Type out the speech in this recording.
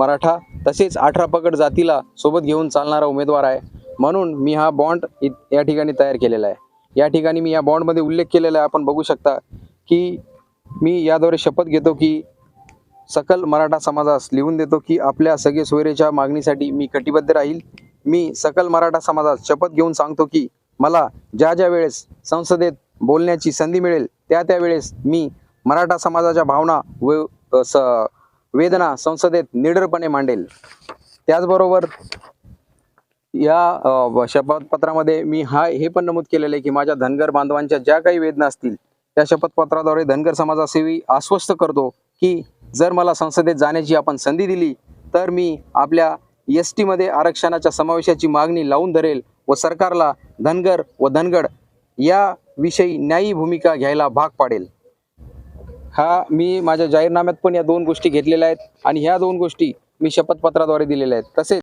मराठा तसेच अठरा पकड जातीला सोबत घेऊन चालणारा उमेदवार आहे. म्हणून मी हा बॉन्ड इ- या ठिकाणी तयार केलेला आहे. या ठिकाणी मी या बॉन्डमध्ये उल्लेख केलेला आहे. आपण बघू शकता की मी याद्वारे शपथ घेतो की सकल मराठा समाजास लिहून देतो की आपल्या सगळे सोयरेच्या मागणीसाठी मी कटिबद्ध राहील. मी सकल मराठा समाजास शपथ घेऊन सांगतो की मला ज्या ज्या वेळेस संसदेत बोलण्याची संधी मिळेल त्या त्या वेळेस मी मराठा समाजाच्या भावना व स वेदना संसदेत निडरपणे मांडेल. त्याचबरोबर या शपथपत्रामध्ये मी हा हे पण नमूद केलेलं आहे की माझ्या धनगर बांधवांच्या ज्या काही वेदना असतील त्या शपथपत्राद्वारे धनगर समाजासेवी आश्वस्त करतो की जर मला संसदेत जाण्याची आपण संधी दिली तर मी आपल्या एस टीमध्ये आरक्षणाच्या समावेशाची मागणी लावून धरेल व सरकारला धनगर व धनगड या विषयी न्यायी भूमिका घ्यायला भाग पाडेल. हा मी माझ्या जाहीरनाम्यात पण या दोन गोष्टी घेतलेल्या आहेत आणि ह्या दोन गोष्टी मी शपथपत्राद्वारे दिलेल्या आहेत. तसेच